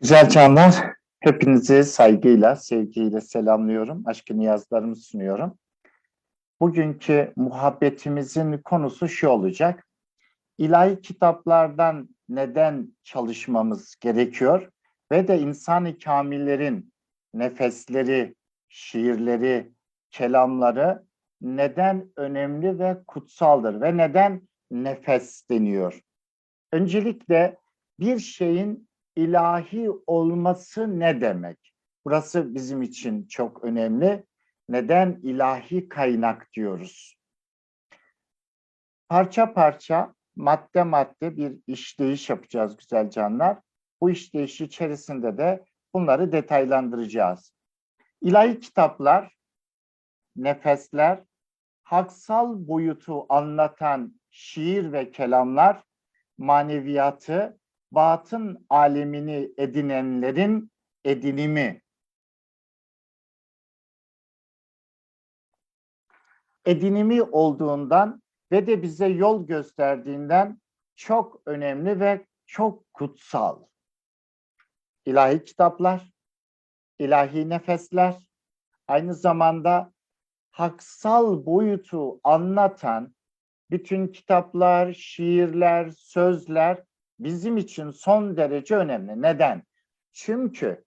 Güzel canlar, hepinizi saygıyla, sevgiyle selamlıyorum. Aşkı niyazlarımı sunuyorum. Bugünkü muhabbetimizin konusu şu olacak. İlahi kitaplardan neden çalışmamız gerekiyor ve de insan-ı kamillerin nefesleri, şiirleri, kelamları neden önemli ve kutsaldır ve neden nefes deniyor? Öncelikle bir şeyin ilahi olması ne demek? Burası bizim için çok önemli. Neden ilahi kaynak diyoruz? Parça parça, madde madde bir işleyiş yapacağız güzel canlar. Bu işleyiş içerisinde de bunları detaylandıracağız. İlahi kitaplar, nefesler, haksal boyutu anlatan şiir ve kelamlar, maneviyatı, batın alemini edinenlerin edinimi. Edinimi olduğundan ve de bize yol gösterdiğinden çok önemli ve çok kutsal. İlahi kitaplar, ilahi nefesler, aynı zamanda haksal boyutu anlatan bütün kitaplar, şiirler, sözler bizim için son derece önemli. Neden? Çünkü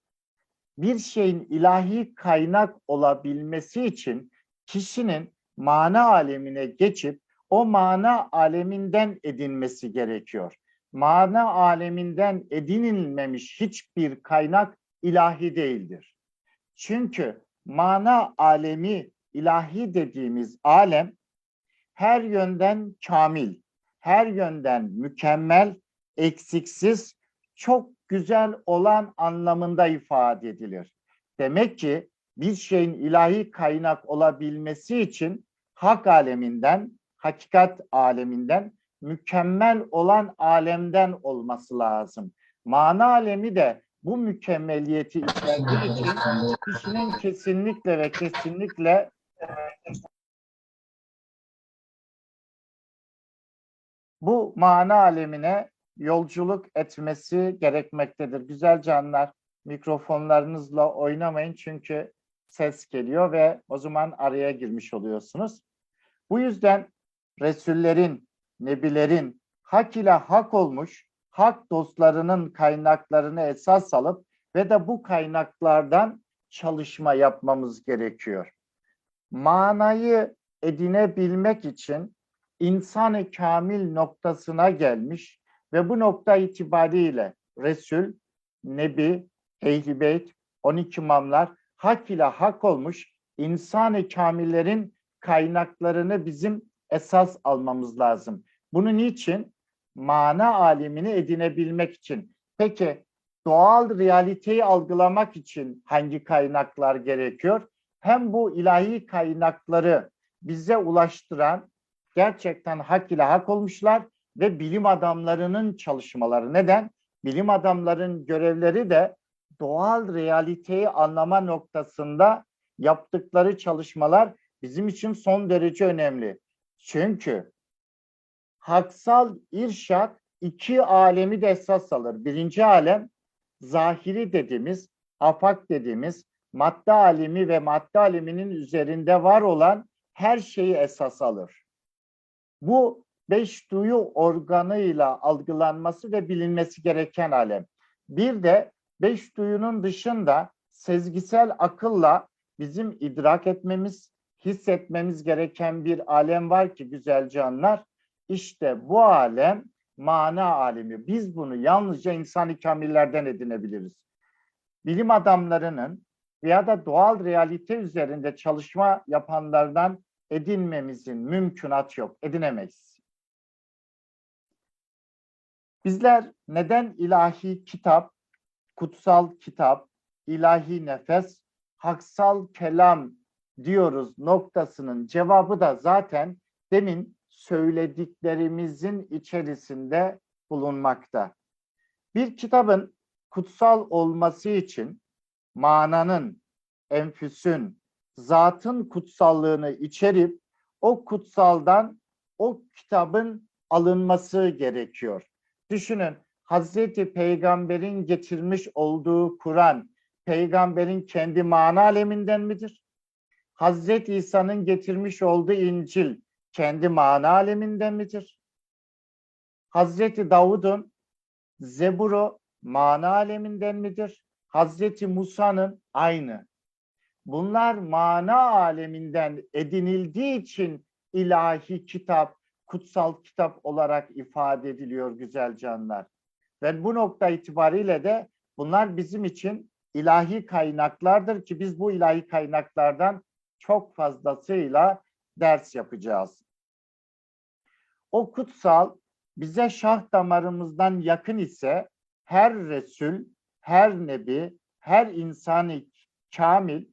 bir şeyin ilahi kaynak olabilmesi için kişinin mana alemine geçip o mana aleminden edinmesi gerekiyor. Mana aleminden edinilmemiş hiçbir kaynak ilahi değildir. Çünkü mana alemi ilahi dediğimiz alem her yönden kamil, her yönden mükemmel, eksiksiz, çok güzel olan anlamında ifade edilir. Demek ki bir şeyin ilahi kaynak olabilmesi için hak aleminden, hakikat aleminden, mükemmel olan alemden olması lazım. Mana alemi de bu mükemmeliyeti içerdiği için kişinin kesinlikle ve kesinlikle bu mana alemine yolculuk etmesi gerekmektedir. Güzel canlar, mikrofonlarınızla oynamayın çünkü ses geliyor ve o zaman araya girmiş oluyorsunuz. Bu yüzden Resullerin, Nebilerin hak ile hak olmuş, hak dostlarının kaynaklarını esas alıp ve de bu kaynaklardan çalışma yapmamız gerekiyor. Manayı edinebilmek için insan-ı kamil noktasına gelmiş ve bu nokta itibariyle Resul, Nebi, Ehl-i Beyt, 12 imamlar hak ile hak olmuş insan-ı kamillerin kaynaklarını bizim esas almamız lazım. Bunu niçin? Mana alemini edinebilmek için. Peki doğal realiteyi algılamak için hangi kaynaklar gerekiyor? Hem bu ilahi kaynakları bize ulaştıran gerçekten hak ile hak olmuşlar ve bilim adamlarının çalışmaları. Neden? Bilim adamların görevleri de doğal realiteyi anlama noktasında yaptıkları çalışmalar bizim için son derece önemli. Çünkü haksal irşat iki alemi de esas alır. Birinci alem zahiri dediğimiz, afak dediğimiz madde alemi ve madde aleminin üzerinde var olan her şeyi esas alır. Bu beş duyu organıyla algılanması ve bilinmesi gereken alem. Bir de beş duyunun dışında sezgisel akılla bizim idrak etmemiz, hissetmemiz gereken bir alem var ki güzel canlar. İşte bu alem mana alemi. Biz bunu yalnızca insan kamillerden edinebiliriz. Bilim adamlarının veya da doğal realite üzerinde çalışma yapanlardan edinmemizin mümkünat yok. Edinemeyiz. Bizler neden ilahi kitap, kutsal kitap, ilahi nefes, haksal kelam diyoruz noktasının cevabı da zaten demin söylediklerimizin içerisinde bulunmakta. Bir kitabın kutsal olması için mananın, enfüsün, zatın kutsallığını içerip o kutsaldan o kitabın alınması gerekiyor. Düşünün Hazreti Peygamber'in getirmiş olduğu Kur'an, Peygamber'in kendi mana aleminden midir? Hazreti İsa'nın getirmiş olduğu İncil, kendi mana aleminden midir? Hazreti Davud'un Zebur'u mana aleminden midir? Hazreti Musa'nın aynı. Bunlar mana aleminden edinildiği için ilahi kitap, kutsal kitap olarak ifade ediliyor güzel canlar. Ve bu nokta itibariyle de bunlar bizim için ilahi kaynaklardır ki biz bu ilahi kaynaklardan çok fazlasıyla ders yapacağız. O kutsal bize şah damarımızdan yakın ise her Resul, her Nebi, her insani kamil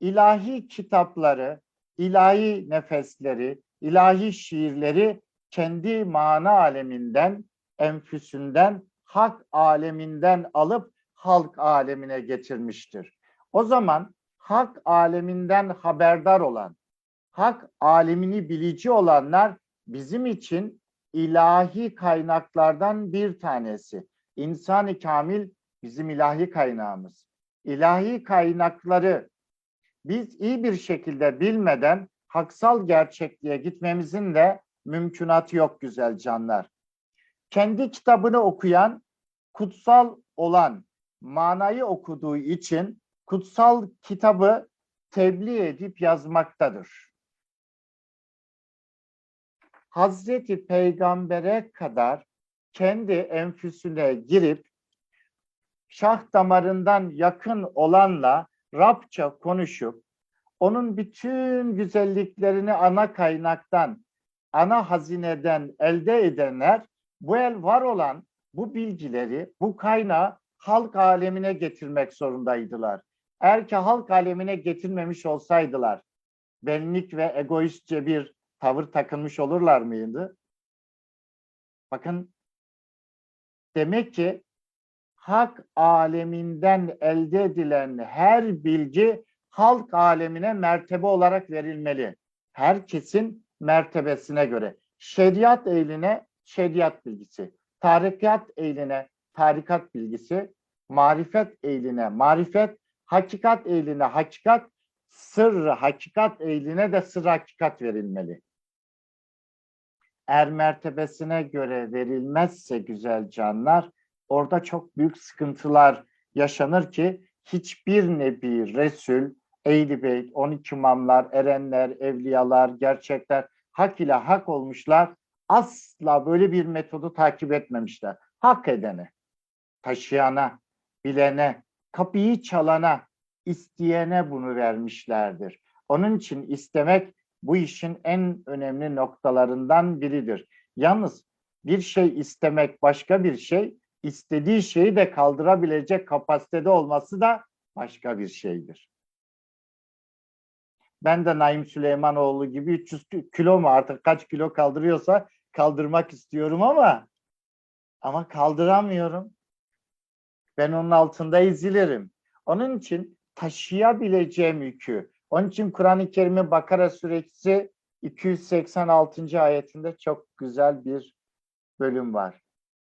ilahi kitapları, ilahi nefesleri, ilahi şiirleri kendi mana aleminden, enfüsünden, hak aleminden alıp halk alemine getirmiştir. O zaman hak aleminden haberdar olan, hak alemini bilici olanlar bizim için ilahi kaynaklardan bir tanesi. İnsan-ı Kamil bizim ilahi kaynağımız. İlahi kaynakları biz iyi bir şekilde bilmeden haksal gerçekliğe gitmemizin de mümkünatı yok güzel canlar. Kendi kitabını okuyan, kutsal olan manayı okuduğu için kutsal kitabı tebliğ edip yazmaktadır. Hazreti Peygamber'e kadar kendi enfüsüne girip şah damarından yakın olanla Rabça konuşup onun bütün güzelliklerini ana kaynaktan, ana hazineden elde edenler bu el var olan bu bilgileri, bu kaynağı halk alemine getirmek zorundaydılar. Eğer ki halk alemine getirmemiş olsaydılar, benlik ve egoistçe bir tavır takılmış olurlar mıydı? Bakın, demek ki hak aleminden elde edilen her bilgi halk alemine mertebe olarak verilmeli. Herkesin mertebesine göre. Şeriat ehline şeriat bilgisi, tarikat ehline tarikat bilgisi, marifet ehline marifet, hakikat ehline hakikat, sırrı hakikat ehline de sır hakikat verilmeli. Er mertebesine göre verilmezse güzel canlar, orada çok büyük sıkıntılar yaşanır ki hiçbir nebi, resul, Eğri Bey, 12 imamlar, erenler, evliyalar, gerçekler hak ile hak olmuşlar. Asla böyle bir metodu takip etmemişler. Hak edene, taşıyana, bilene, kapıyı çalana, isteyene bunu vermişlerdir. Onun için istemek bu işin en önemli noktalarından biridir. Yalnız bir şey istemek başka bir şey, istediği şeyi de kaldırabilecek kapasitede olması da başka bir şeydir. Ben de Naim Süleymanoğlu gibi 300 kilo mu artık kaç kilo kaldırıyorsa kaldırmak istiyorum ama ama kaldıramıyorum. Ben onun altında ezilirim. Onun için taşıyabileceğim yükü. Onun için Kur'an-ı Kerim'in Bakara suresi 286. ayetinde çok güzel bir bölüm var.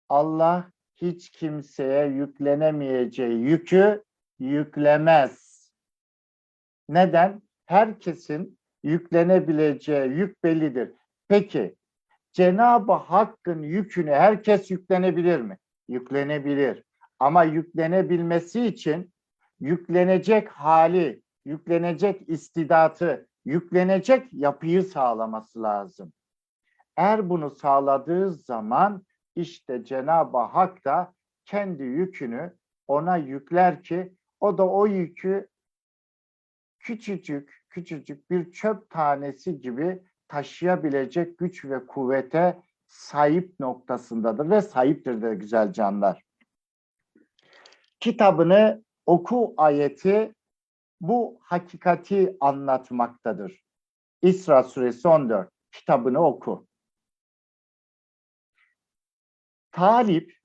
Allah hiç kimseye yüklenemeyeceği yükü yüklemez. Neden? Herkesin yüklenebileceği yük bellidir. Peki Cenab-ı Hakk'ın yükünü herkes yüklenebilir mi? Yüklenebilir. Ama yüklenebilmesi için yüklenecek hali, yüklenecek istidatı, yüklenecek yapıyı sağlaması lazım. Eğer bunu sağladığı zaman işte Cenab-ı Hak da kendi yükünü ona yükler ki o da o yükü küçücük küçücük bir çöp tanesi gibi taşıyabilecek güç ve kuvvete sahip noktasındadır ve sahiptir de güzel canlar. Kitabını oku ayeti bu hakikati anlatmaktadır. İsra suresi 14. Kitabını oku. Talip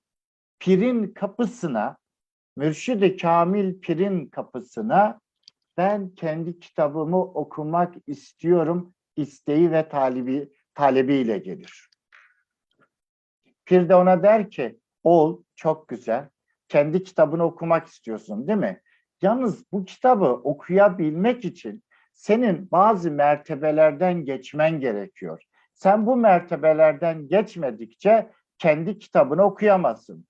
pirin kapısına, mürşid-i kamil pirin kapısına ben kendi kitabımı okumak istiyorum isteği ve talibi talebiyle gelir. Pir de ona der ki Ol, çok güzel. Kendi kitabını okumak istiyorsun değil mi? Yalnız bu kitabı okuyabilmek için senin bazı mertebelerden geçmen gerekiyor. Sen bu mertebelerden geçmedikçe kendi kitabını okuyamazsın.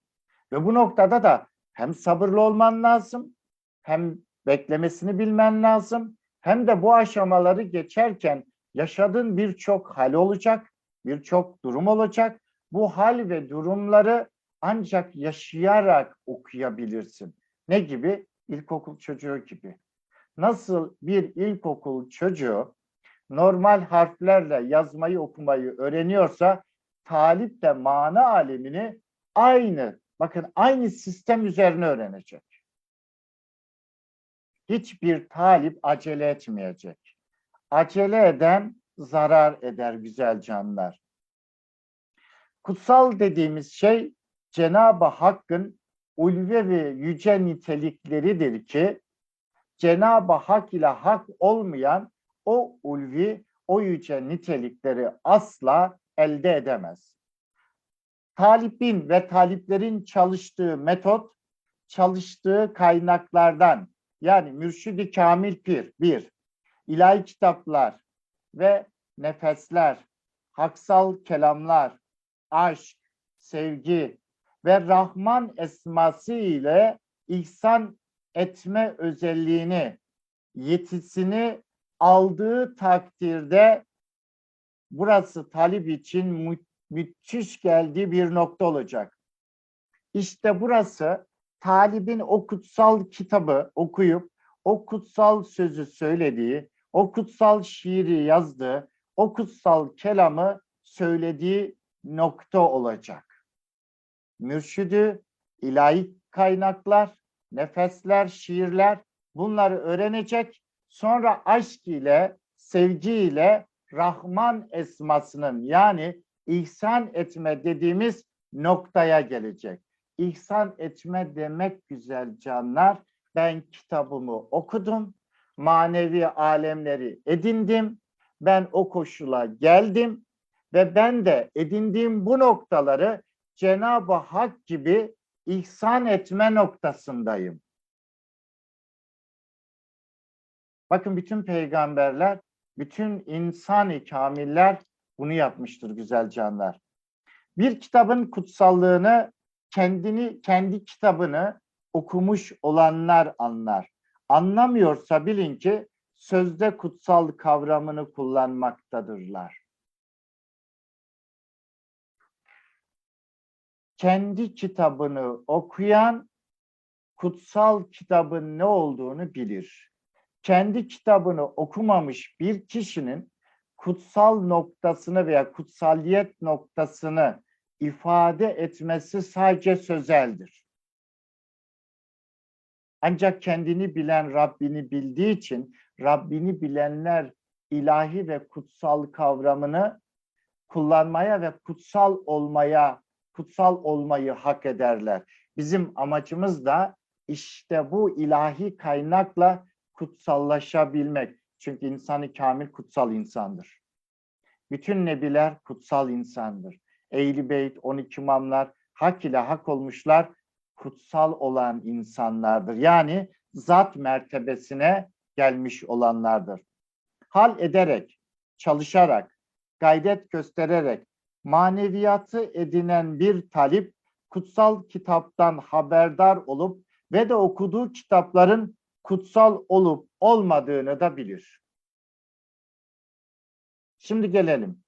Ve bu noktada da hem sabırlı olman lazım, hem beklemesini bilmen lazım, hem de bu aşamaları geçerken yaşadığın birçok hal olacak, birçok durum olacak. Bu hal ve durumları ancak yaşayarak okuyabilirsin. Ne gibi? İlkokul çocuğu gibi. Nasıl bir ilkokul çocuğu normal harflerle yazmayı okumayı öğreniyorsa talip de mana alemini aynı bakın aynı sistem üzerine öğrenecek. Hiçbir talip acele etmeyecek. Acele eden zarar eder güzel canlar. Kutsal dediğimiz şey Cenab-ı Hakk'ın ulvi ve yüce nitelikleridir ki Cenab-ı Hak ile hak olmayan o ulvi, o yüce nitelikleri asla elde edemez. Talipin ve taliplerin çalıştığı metot, çalıştığı kaynaklardan yani Mürşidi Kamil Pir bir, ilahi kitaplar ve nefesler, haksal kelamlar, aşk, sevgi ve Rahman esması ile ihsan etme özelliğini, yetisini aldığı takdirde burası talip için mü müthiş geldiği bir nokta olacak. İşte burası talibin o kutsal kitabı okuyup o kutsal sözü söylediği, o kutsal şiiri yazdığı, o kutsal kelamı söylediği nokta olacak. Mürşidü, ilahi kaynaklar, nefesler, şiirler bunları öğrenecek. Sonra aşk ile, sevgi ile Rahman esmasının yani ihsan etme dediğimiz noktaya gelecek. İhsan etme demek güzel canlar. Ben kitabımı okudum, manevi alemleri edindim. Ben o koşula geldim ve ben de edindiğim bu noktaları Cenab-ı Hak gibi ihsan etme noktasındayım. Bakın bütün peygamberler, bütün insan-ı kamiller bunu yapmıştır güzel canlar. Bir kitabın kutsallığını kendini, kendi kitabını okumuş olanlar anlar. Anlamıyorsa bilin ki sözde kutsal kavramını kullanmaktadırlar. Kendi kitabını okuyan kutsal kitabın ne olduğunu bilir. Kendi kitabını okumamış bir kişinin kutsal noktasını veya kutsaliyet noktasını ifade etmesi sadece sözeldir. Ancak kendini bilen Rabbini bildiği için Rabbini bilenler ilahi ve kutsal kavramını kullanmaya ve kutsal olmaya, kutsal olmayı hak ederler. Bizim amacımız da işte bu ilahi kaynakla kutsallaşabilmek. Çünkü insanı kamil kutsal insandır. Bütün nebiler kutsal insandır. Ehli Beyt, 12 imamlar hak ile hak olmuşlar, kutsal olan insanlardır. Yani zat mertebesine gelmiş olanlardır. Hal ederek, çalışarak, gayret göstererek maneviyatı edinen bir talip kutsal kitaptan haberdar olup ve de okuduğu kitapların kutsal olup olmadığını da bilir. Şimdi gelelim.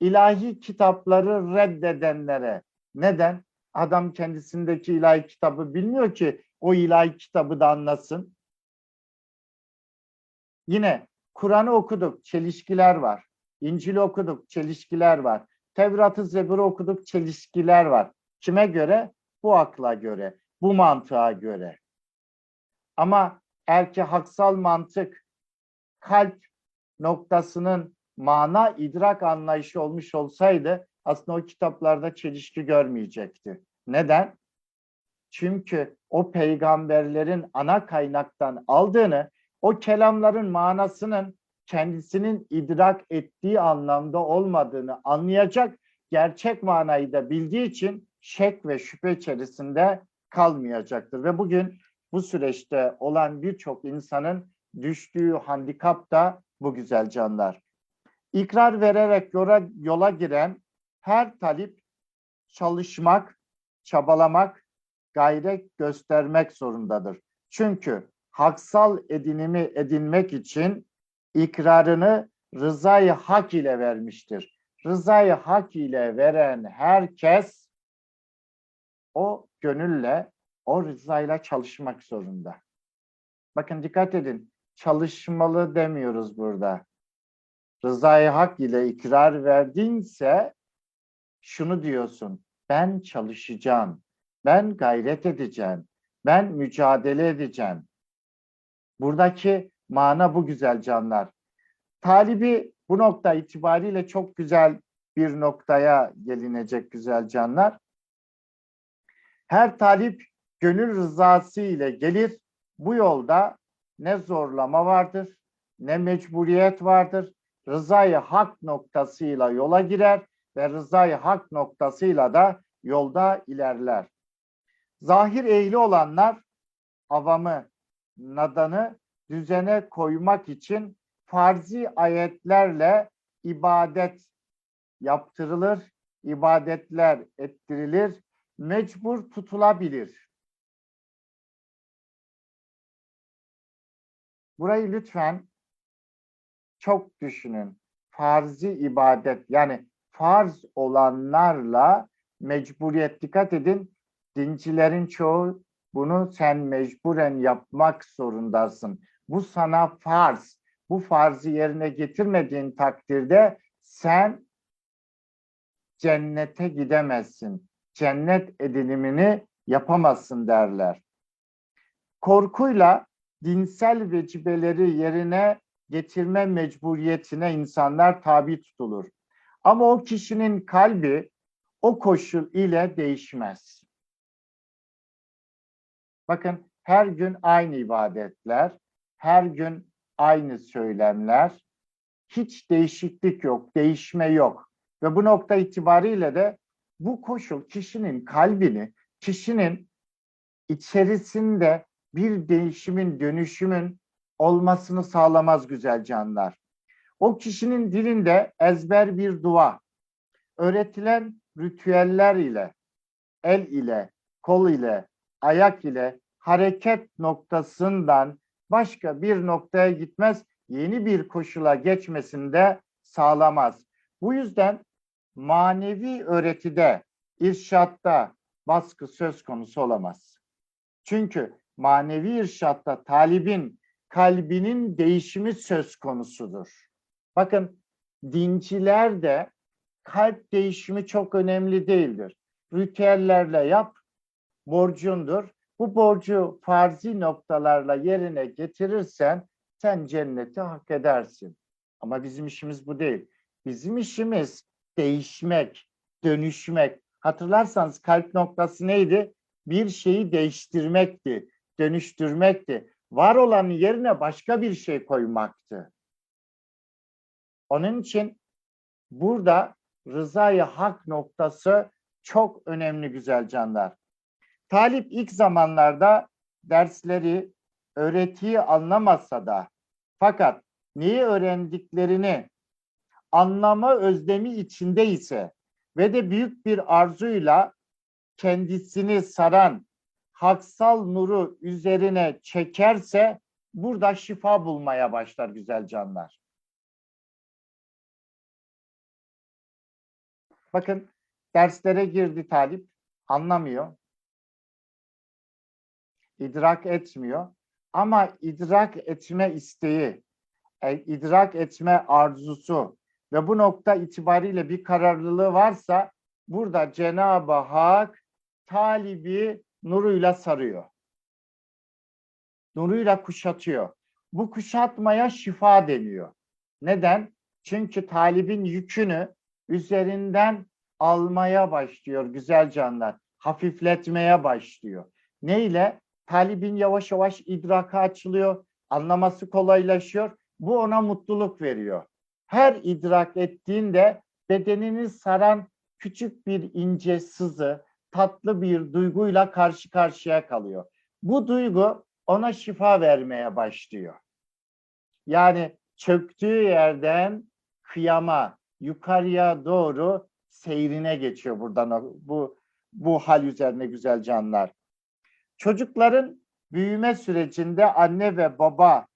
İlahi kitapları reddedenlere. Neden? Adam kendisindeki ilahi kitabı bilmiyor ki o ilahi kitabı da anlasın. Yine Kur'an'ı okuduk, çelişkiler var. İncil'i okuduk, çelişkiler var. Tevrat'ı, Zebur'u okuduk, çelişkiler var. Kime göre? Bu akla göre, bu mantığa göre. Ama eğer ki haksal mantık kalp noktasının mana idrak anlayışı olmuş olsaydı aslında o kitaplarda çelişki görmeyecekti. Neden? Çünkü o peygamberlerin ana kaynaktan aldığını, o kelamların manasının kendisinin idrak ettiği anlamda olmadığını anlayacak gerçek manayı da bildiği için şek ve şüphe içerisinde kalmayacaktır. Ve bugün bu süreçte olan birçok insanın düştüğü handikap da bu güzel canlar. İkrar vererek yola, yola giren her talip çalışmak, çabalamak, gayret göstermek zorundadır. Çünkü haksal edinimi edinmek için ikrarını rızayı hak ile vermiştir. Rızayı hak ile veren herkes o gönülle, o rızayla çalışmak zorunda. Bakın dikkat edin, çalışmalı demiyoruz burada. Rızayı hak ile ikrar verdinse şunu diyorsun, ben çalışacağım, ben gayret edeceğim, ben mücadele edeceğim. Buradaki mana bu güzel canlar. Talibi bu nokta itibariyle çok güzel bir noktaya gelinecek güzel canlar. Her talip gönül rızası ile gelir. Bu yolda ne zorlama vardır, ne mecburiyet vardır. Rızayı hak noktasıyla yola girer ve rızayı hak noktasıyla da yolda ilerler. Zahir eğili olanlar avamı, nadanı düzene koymak için farzi ayetlerle ibadet yaptırılır, ibadetler ettirilir, mecbur tutulabilir. Burayı lütfen çok düşünün. Farzi ibadet yani farz olanlarla mecburiyet dikkat edin. Dincilerin çoğu bunu sen mecburen yapmak zorundasın. Bu sana farz. Bu farzı yerine getirmediğin takdirde sen cennete gidemezsin. Cennet edinimini yapamazsın derler. Korkuyla dinsel vecibeleri yerine getirme mecburiyetine insanlar tabi tutulur. Ama o kişinin kalbi o koşul ile değişmez. Bakın her gün aynı ibadetler, her gün aynı söylemler, hiç değişiklik yok, değişme yok. Ve bu nokta itibariyle de bu koşul kişinin kalbini, kişinin içerisinde bir değişimin, dönüşümün olmasını sağlamaz güzel canlar. O kişinin dilinde ezber bir dua, öğretilen ritüeller ile, el ile, kol ile, ayak ile hareket noktasından başka bir noktaya gitmez, yeni bir koşula geçmesinde sağlamaz. Bu yüzden manevi öğretide, irşatta baskı söz konusu olamaz. Çünkü manevi irşatta talibin kalbinin değişimi söz konusudur. Bakın dinciler de kalp değişimi çok önemli değildir. Ritüellerle yap, borcundur. Bu borcu farzi noktalarla yerine getirirsen sen cenneti hak edersin. Ama bizim işimiz bu değil. Bizim işimiz değişmek, dönüşmek. Hatırlarsanız kalp noktası neydi? Bir şeyi değiştirmekti, dönüştürmekti. Var olanın yerine başka bir şey koymaktı. Onun için burada rızayı hak noktası çok önemli güzel canlar. Talip ilk zamanlarda dersleri, öğretiyi anlamasa da fakat neyi öğrendiklerini anlama özlemi içinde ise ve de büyük bir arzuyla kendisini saran haksal nuru üzerine çekerse burada şifa bulmaya başlar güzel canlar. Bakın derslere girdi talip, anlamıyor, idrak etmiyor ama idrak etme isteği, e, idrak etme arzusu ve bu nokta itibariyle bir kararlılığı varsa burada Cenab-ı Hak talibi nuruyla sarıyor. Nuruyla kuşatıyor. Bu kuşatmaya şifa deniyor. Neden? Çünkü talibin yükünü üzerinden almaya başlıyor güzel canlar. Hafifletmeye başlıyor. Neyle? Talibin yavaş yavaş idraka açılıyor, anlaması kolaylaşıyor. Bu ona mutluluk veriyor. Her idrak ettiğinde bedenini saran küçük bir ince sızı, tatlı bir duyguyla karşı karşıya kalıyor. Bu duygu ona şifa vermeye başlıyor. Yani çöktüğü yerden kıyama, yukarıya doğru seyrine geçiyor buradan bu bu hal üzerine güzel canlar. Çocukların büyüme sürecinde anne ve baba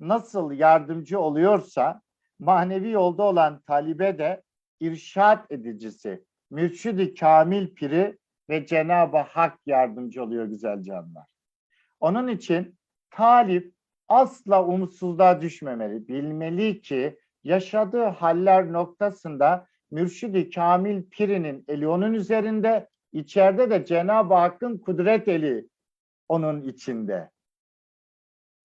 nasıl yardımcı oluyorsa manevi yolda olan talibe de irşat edicisi, mürşidi kamil piri ve Cenab-ı Hak yardımcı oluyor güzel canlar. Onun için talip asla umutsuzluğa düşmemeli. Bilmeli ki yaşadığı haller noktasında mürşidi kamil pirinin eli onun üzerinde, içeride de Cenab-ı Hakk'ın kudret eli onun içinde.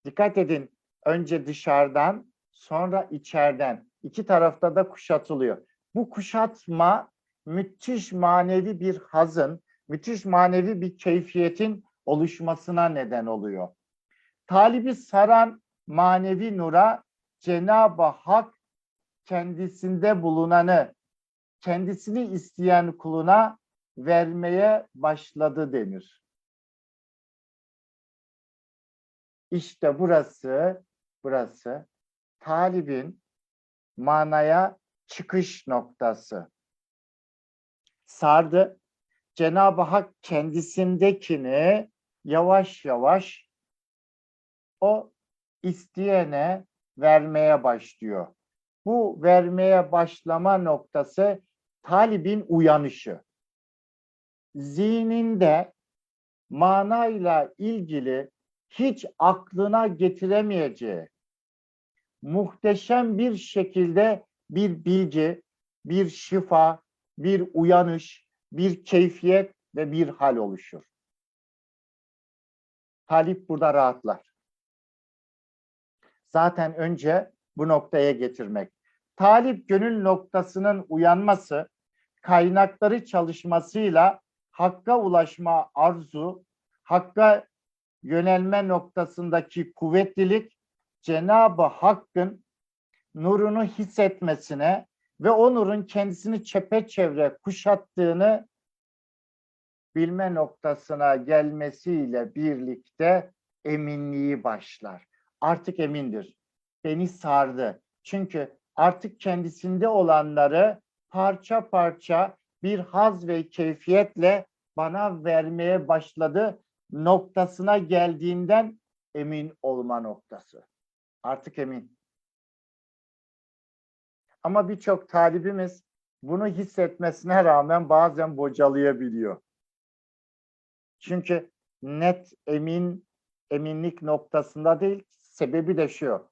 Dikkat edin önce dışarıdan sonra içeriden iki tarafta da kuşatılıyor. Bu kuşatma müthiş manevi bir hazın, müthiş manevi bir keyfiyetin oluşmasına neden oluyor. Talibi saran manevi nura Cenab-ı Hak kendisinde bulunanı, kendisini isteyen kuluna vermeye başladı denir. İşte burası, burası talibin manaya çıkış noktası. Sardı. Cenab-ı Hak kendisindekini yavaş yavaş o isteyene vermeye başlıyor. Bu vermeye başlama noktası talibin uyanışı. Zihninde manayla ilgili hiç aklına getiremeyeceği muhteşem bir şekilde bir bilgi, bir şifa, bir uyanış, bir keyfiyet ve bir hal oluşur. Talip burada rahatlar. Zaten önce bu noktaya getirmek. Talip gönül noktasının uyanması, kaynakları çalışmasıyla hakka ulaşma arzu, hakka yönelme noktasındaki kuvvetlilik Cenab-ı Hakk'ın nurunu hissetmesine ve o nurun kendisini çepeçevre kuşattığını bilme noktasına gelmesiyle birlikte eminliği başlar. Artık emindir. Beni sardı. Çünkü artık kendisinde olanları parça parça bir haz ve keyfiyetle bana vermeye başladı noktasına geldiğinden emin olma noktası. Artık emin. Ama birçok talibimiz bunu hissetmesine rağmen bazen bocalayabiliyor. Çünkü net emin eminlik noktasında değil, sebebi de şu.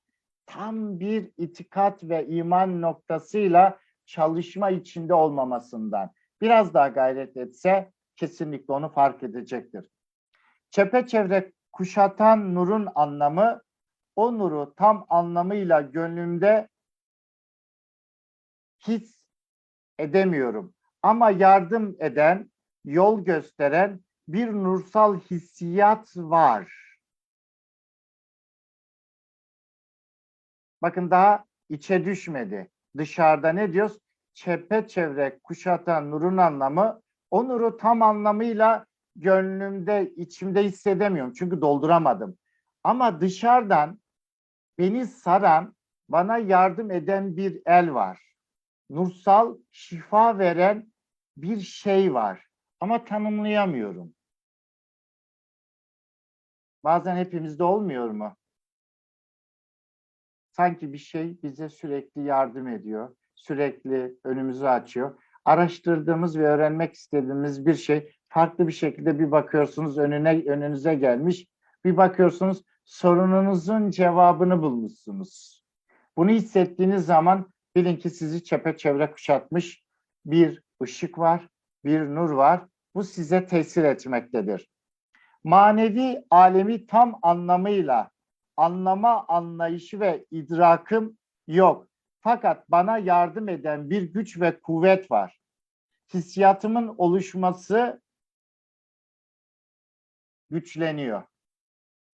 Tam bir itikat ve iman noktasıyla çalışma içinde olmamasından. Biraz daha gayret etse kesinlikle onu fark edecektir. Çepeçevre kuşatan nurun anlamı o nuru tam anlamıyla gönlümde his edemiyorum. Ama yardım eden, yol gösteren bir nursal hissiyat var. Bakın daha içe düşmedi. Dışarıda ne diyoruz? Çepeçevre kuşatan nurun anlamı o nuru tam anlamıyla gönlümde, içimde hissedemiyorum. Çünkü dolduramadım. Ama dışarıdan beni saran, bana yardım eden bir el var. Nursal şifa veren bir şey var. Ama tanımlayamıyorum. Bazen hepimizde olmuyor mu? Sanki bir şey bize sürekli yardım ediyor. Sürekli önümüzü açıyor. Araştırdığımız ve öğrenmek istediğimiz bir şey farklı bir şekilde bir bakıyorsunuz önüne önünüze gelmiş. Bir bakıyorsunuz sorununuzun cevabını bulmuşsunuz. Bunu hissettiğiniz zaman bilin ki sizi çepeçevre kuşatmış bir ışık var, bir nur var. Bu size tesir etmektedir. Manevi alemi tam anlamıyla anlama anlayışı ve idrakım yok. Fakat bana yardım eden bir güç ve kuvvet var. Hissiyatımın oluşması güçleniyor.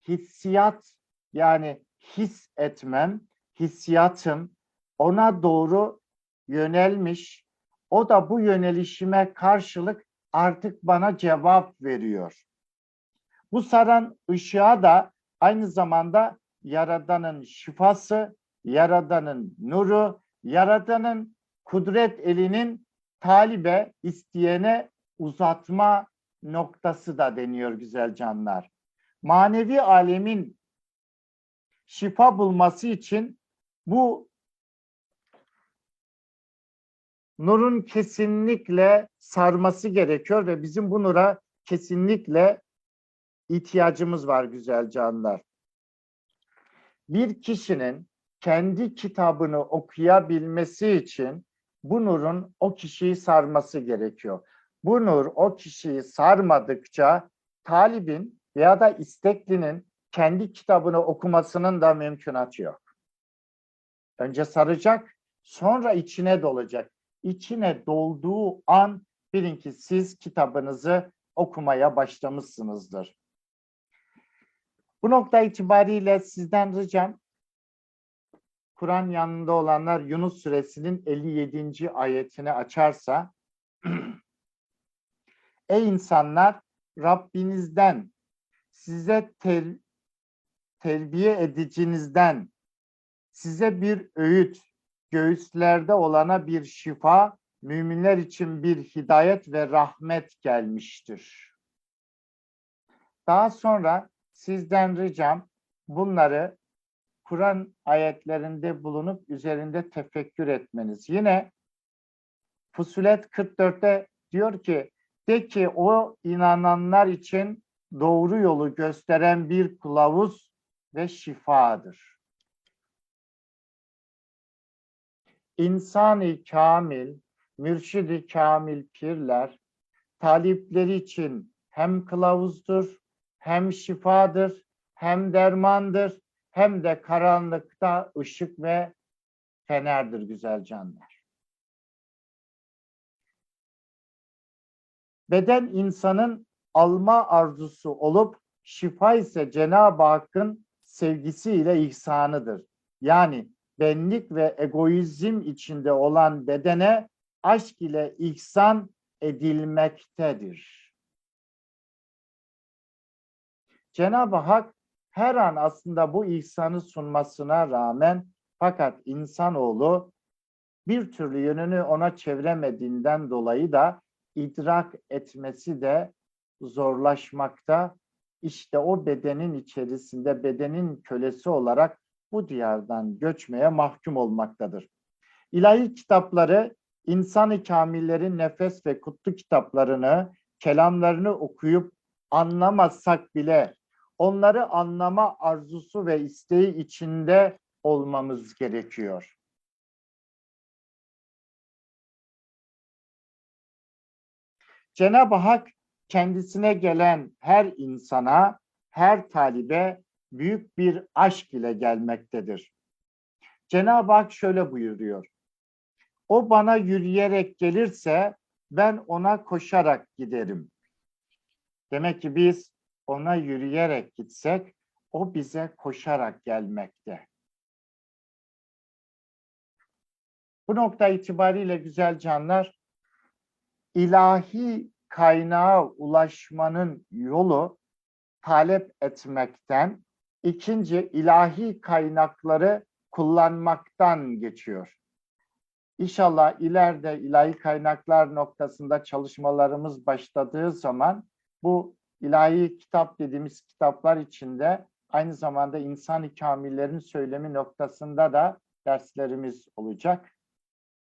Hissiyat yani his etmem, hissiyatım ona doğru yönelmiş. O da bu yönelişime karşılık artık bana cevap veriyor. Bu saran ışığa da aynı zamanda Yaradan'ın şifası, Yaradan'ın nuru, Yaradan'ın kudret elinin talibe, isteyene uzatma noktası da deniyor güzel canlar. Manevi alemin şifa bulması için bu nurun kesinlikle sarması gerekiyor ve bizim bu nura kesinlikle ihtiyacımız var güzel canlar. Bir kişinin kendi kitabını okuyabilmesi için bu nurun o kişiyi sarması gerekiyor. Bu nur o kişiyi sarmadıkça talibin veya da isteklinin kendi kitabını okumasının da mümkünatı yok. Önce saracak, sonra içine dolacak. İçine dolduğu an bilin ki siz kitabınızı okumaya başlamışsınızdır. Bu nokta itibariyle sizden ricam Kur'an yanında olanlar Yunus suresinin 57. ayetini açarsa Ey insanlar Rabbinizden size ter, terbiye edicinizden size bir öğüt, göğüslerde olana bir şifa, müminler için bir hidayet ve rahmet gelmiştir. Daha sonra sizden ricam bunları Kur'an ayetlerinde bulunup üzerinde tefekkür etmeniz. Yine Fusulet 44'te diyor ki de ki o inananlar için doğru yolu gösteren bir kılavuz ve şifadır. İnsan-ı kamil, mürşid-i kamil pirler, talipleri için hem kılavuzdur, hem şifadır, hem dermandır, hem de karanlıkta ışık ve fenerdir güzel canlar. Beden insanın alma arzusu olup şifa ise Cenab-ı Hakk'ın sevgisiyle ihsanıdır. Yani benlik ve egoizm içinde olan bedene aşk ile ihsan edilmektedir. Cenab-ı Hak her an aslında bu ihsanı sunmasına rağmen fakat insanoğlu bir türlü yönünü ona çeviremediğinden dolayı da idrak etmesi de zorlaşmakta. İşte o bedenin içerisinde bedenin kölesi olarak bu diyardan göçmeye mahkum olmaktadır. İlahi kitapları insan-ı kamillerin nefes ve kutlu kitaplarını, kelamlarını okuyup anlamazsak bile onları anlama arzusu ve isteği içinde olmamız gerekiyor. Cenab-ı Hak kendisine gelen her insana, her talibe büyük bir aşk ile gelmektedir. Cenab-ı Hak şöyle buyuruyor. O bana yürüyerek gelirse ben ona koşarak giderim. Demek ki biz ona yürüyerek gitsek o bize koşarak gelmekte. Bu nokta itibariyle güzel canlar ilahi kaynağa ulaşmanın yolu talep etmekten, ikinci ilahi kaynakları kullanmaktan geçiyor. İnşallah ileride ilahi kaynaklar noktasında çalışmalarımız başladığı zaman bu ilahi kitap dediğimiz kitaplar içinde aynı zamanda insan-ı kamillerin söylemi noktasında da derslerimiz olacak.